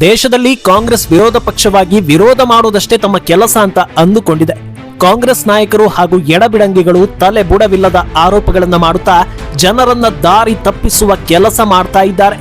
ದೇಶದಲ್ಲಿ ಕಾಂಗ್ರೆಸ್ ವಿರೋಧ ಪಕ್ಷವಾಗಿ ವಿರೋಧ ಮಾಡುವುದಷ್ಟೇ ತಮ್ಮ ಕೆಲಸ ಅಂತ ಅಂದುಕೊಂಡಿದೆ. ಕಾಂಗ್ರೆಸ್ ನಾಯಕರು ಹಾಗೂ ಎಡಬಿಡಂಗಿಗಳು ತಲೆ ಬುಡವಿಲ್ಲದ ಆರೋಪಗಳನ್ನು ಮಾಡುತ್ತಾ ಜನರನ್ನ ದಾರಿ ತಪ್ಪಿಸುವ ಕೆಲಸ ಮಾಡ್ತಾ ಇದ್ದಾರೆ.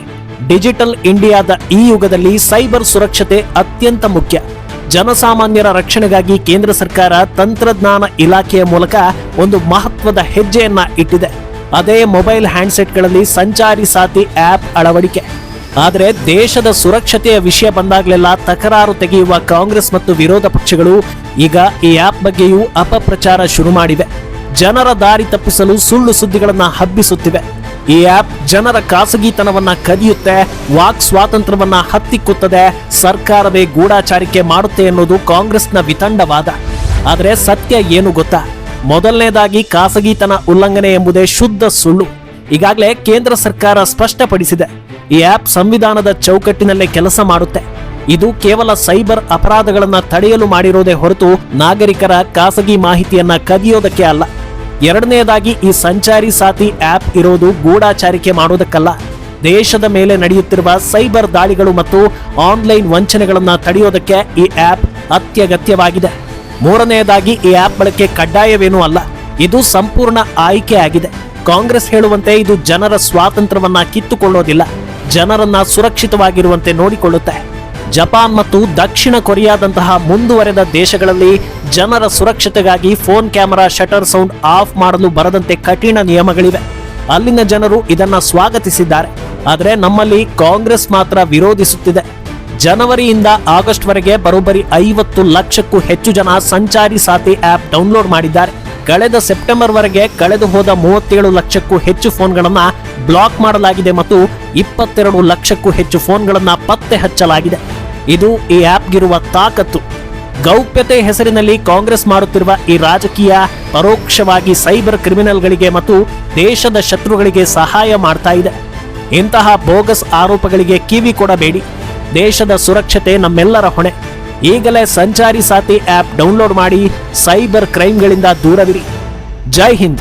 ಡಿಜಿಟಲ್ ಇಂಡಿಯಾದ ಈ ಯುಗದಲ್ಲಿ ಸೈಬರ್ ಸುರಕ್ಷತೆ ಅತ್ಯಂತ ಮುಖ್ಯ. ಜನಸಾಮಾನ್ಯರ ರಕ್ಷಣೆಗಾಗಿ ಕೇಂದ್ರ ಸರ್ಕಾರ ತಂತ್ರಜ್ಞಾನ ಇಲಾಖೆಯ ಮೂಲಕ ಒಂದು ಮಹತ್ವದ ಹೆಜ್ಜೆಯನ್ನ ಇಟ್ಟಿದೆ. ಅದೇ ಮೊಬೈಲ್ ಹ್ಯಾಂಡ್ಸೆಟ್ಗಳಲ್ಲಿ ಸಂಚಾರಿ ಸಾಥಿ ಆಪ್ ಅಳವಡಿಕೆ. ಆದರೆ ದೇಶದ ಸುರಕ್ಷತೆಯ ವಿಷಯ ಬಂದಾಗಲೆಲ್ಲ ತಕರಾರು ತೆಗೆಯುವ ಕಾಂಗ್ರೆಸ್ ಮತ್ತು ವಿರೋಧ ಪಕ್ಷಗಳು ಈಗ ಈ ಆಪ್ ಬಗ್ಗೆಯೂ ಅಪಪ್ರಚಾರ ಶುರು ಮಾಡಿವೆ. ಜನರ ದಾರಿ ತಪ್ಪಿಸಲು ಸುಳ್ಳು ಸುದ್ದಿಗಳನ್ನು ಹಬ್ಬಿಸುತ್ತಿವೆ. ಈ ಆಪ್ ಜನರ ಖಾಸಗಿತನವನ್ನ ಕದಿಯುತ್ತೆ, ವಾಕ್ ಸ್ವಾತಂತ್ರ್ಯವನ್ನ ಹತ್ತಿಕ್ಕುತ್ತದೆ, ಸರ್ಕಾರವೇ ಗೂಢಾಚಾರಿಕೆ ಮಾಡುತ್ತೆ ಎನ್ನುವುದು ಕಾಂಗ್ರೆಸ್ನ ವಿತಂಡವಾದ. ಆದರೆ ಸತ್ಯ ಏನು ಗೊತ್ತಾ? ಮೊದಲನೇದಾಗಿ ಖಾಸಗಿತನ ಉಲ್ಲಂಘನೆ ಎಂಬುದೇ ಶುದ್ಧ ಸುಳ್ಳು. ಈಗಾಗಲೇ ಕೇಂದ್ರ ಸರ್ಕಾರ ಸ್ಪಷ್ಟಪಡಿಸಿದೆ. ಈ ಆಪ್ ಸಂವಿಧಾನದ ಚೌಕಟ್ಟಿನಲ್ಲೇ ಕೆಲಸ ಮಾಡುತ್ತೆ. ಇದು ಕೇವಲ ಸೈಬರ್ ಅಪರಾಧಗಳನ್ನು ತಡೆಯಲು ಮಾಡಿರೋದೇ ಹೊರತು ನಾಗರಿಕರ ಖಾಸಗಿ ಮಾಹಿತಿಯನ್ನ ಕದಿಯೋದಕ್ಕೆ ಅಲ್ಲ. ಎರಡನೆಯದಾಗಿ ಈ ಸಂಚಾರಿ ಸಾಥಿ ಆಪ್ ಇರೋದು ಗೂಢಾಚಾರಿಕೆ ಮಾಡೋದಕ್ಕಲ್ಲ. ದೇಶದ ಮೇಲೆ ನಡೆಯುತ್ತಿರುವ ಸೈಬರ್ ದಾಳಿಗಳು ಮತ್ತು ಆನ್ಲೈನ್ ವಂಚನೆಗಳನ್ನು ತಡೆಯೋದಕ್ಕೆ ಈ ಆಪ್ ಅತ್ಯಗತ್ಯವಾಗಿದೆ. ಮೂರನೆಯದಾಗಿ ಈ ಆಪ್ ಬಳಕೆ ಕಡ್ಡಾಯವೇನೂ ಅಲ್ಲ. ಇದು ಸಂಪೂರ್ಣ ಆಯ್ಕೆ ಆಗಿದೆ. ಕಾಂಗ್ರೆಸ್ ಹೇಳುವಂತೆ ಇದು ಜನರ ಸ್ವಾತಂತ್ರ್ಯವನ್ನ ಕಿತ್ತುಕೊಳ್ಳೋದಿಲ್ಲ. ಜನರನ್ನ ಸುರಕ್ಷಿತವಾಗಿರುವಂತೆ ನೋಡಿಕೊಳ್ಳುತ್ತೆ. ಜಪಾನ್ ಮತ್ತು ದಕ್ಷಿಣ ಕೊರಿಯಾದಂತಹ ಮುಂದುವರೆದ ದೇಶಗಳಲ್ಲಿ ಜನರ ಸುರಕ್ಷತೆಗಾಗಿ phone camera, shutter sound off ಮಾಡಲು ಬರದಂತೆ ಕಠಿಣ ನಿಯಮಗಳಿವೆ. ಅಲ್ಲಿನ ಜನರು ಇದನ್ನ ಸ್ವಾಗತಿಸಿದ್ದಾರೆ. ಆದರೆ ನಮ್ಮಲ್ಲಿ ಕಾಂಗ್ರೆಸ್ ಮಾತ್ರ ವಿರೋಧಿಸುತ್ತಿದೆ. ಜನವರಿಯಿಂದ ಆಗಸ್ಟ್ ವರೆಗೆ ಬರೋಬ್ಬರಿ ಐವತ್ತು ಲಕ್ಷಕ್ಕೂ ಹೆಚ್ಚು ಜನ ಸಂಚಾರಿ ಸಾಥಿ ಆಪ್ ಡೌನ್ಲೋಡ್ ಮಾಡಿದ್ದಾರೆ. ಕಳೆದ ಸೆಪ್ಟೆಂಬರ್ ವರೆಗೆ ಕಳೆದು ಹೋದ ಮೂವತ್ತೇಳು ಲಕ್ಷಕ್ಕೂ ಹೆಚ್ಚು ಫೋನ್ಗಳನ್ನ ಬ್ಲಾಕ್ ಮಾಡಲಾಗಿದೆ ಮತ್ತು ಇಪ್ಪತ್ತೆರಡು ಲಕ್ಷಕ್ಕೂ ಹೆಚ್ಚು ಫೋನ್ಗಳನ್ನು ಪತ್ತೆ ಹಚ್ಚಲಾಗಿದೆ. ಇದು ಈ ಆಪ್ಗಿರುವ ತಾಕತ್ತು. ಗೌಪ್ಯತೆ ಹೆಸರಿನಲ್ಲಿ ಕಾಂಗ್ರೆಸ್ ಮಾಡುತ್ತಿರುವ ಈ ರಾಜಕೀಯ ಪರೋಕ್ಷವಾಗಿ ಸೈಬರ್ ಕ್ರಿಮಿನಲ್ಗಳಿಗೆ ಮತ್ತು ದೇಶದ ಶತ್ರುಗಳಿಗೆ ಸಹಾಯ ಮಾಡ್ತಾ ಇದೆ. ಇಂತಹ ಬೋಗಸ್ ಆರೋಪಗಳಿಗೆ ಕಿವಿ ಕೊಡಬೇಡಿ. ದೇಶದ ಸುರಕ್ಷತೆ ನಮ್ಮೆಲ್ಲರ ಹೊಣೆ. ಈಗಲೇ ಸಂಚಾರಿ ಸಾಥಿ ಆಪ್ ಡೌನ್ಲೋಡ್ ಮಾಡಿ ಸೈಬರ್ ಕ್ರೈಮ್ಗಳಿಂದ ದೂರವಿರಿ. ಜೈ ಹಿಂದ್.